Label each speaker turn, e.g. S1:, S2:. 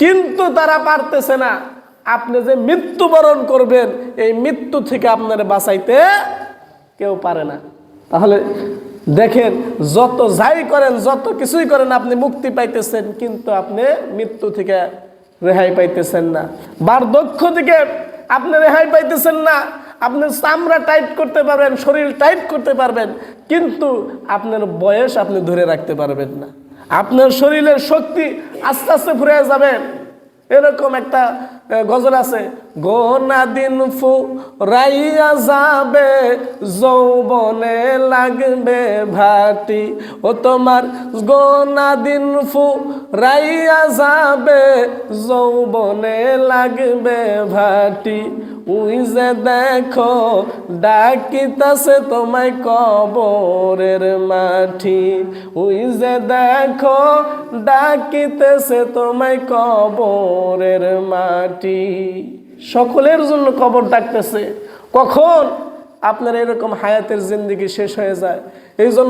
S1: কিন্তু তারা পারতেছে না। আপনি যে মৃত্যুবরণ করবেন, এই মৃত্যু থেকে আপনার বাঁচাইতে কেউ পারে না। তাহলে দেখেন, যত যাই করেন, যত কিছুই করেন, আপনি মুক্তি পাইতেছেন, কিন্তু আপনি মৃত্যু থেকে রেহাই পাইতেছেন না। বার্ধক্য থেকে আপনি রেহাই পাইতেছেন না। আপনি চামড়া টাইট করতে পারবেন, শরীর টাইট করতে পারবেন, কিন্তু আপনার বয়স আপনি ধরে রাখতে পারবেন না। আপনার শরীরের শক্তি আস্তে আস্তে ফুরে যাবে এরকম একটা গজল আছে, গোনা দিন ফু রাইয়া যাবে, যৌবনে লাগবে ভাটি। ও তোমার গোনা দিন ফু রাইয়া যাবে, যৌবনে লাগবে ভাটি। উই যে দেখো, ডাকিতাছে তোমায় কবরের মাঠি। উই যে দেখো, ডাকিতেছে তোমায় কবরের মাটি সকলের জন্য কবর ডাকতেছে। কখন? আপনার এরকম হায়াতের জিন্দিগি শেষ হয়ে যায়। এই জন্য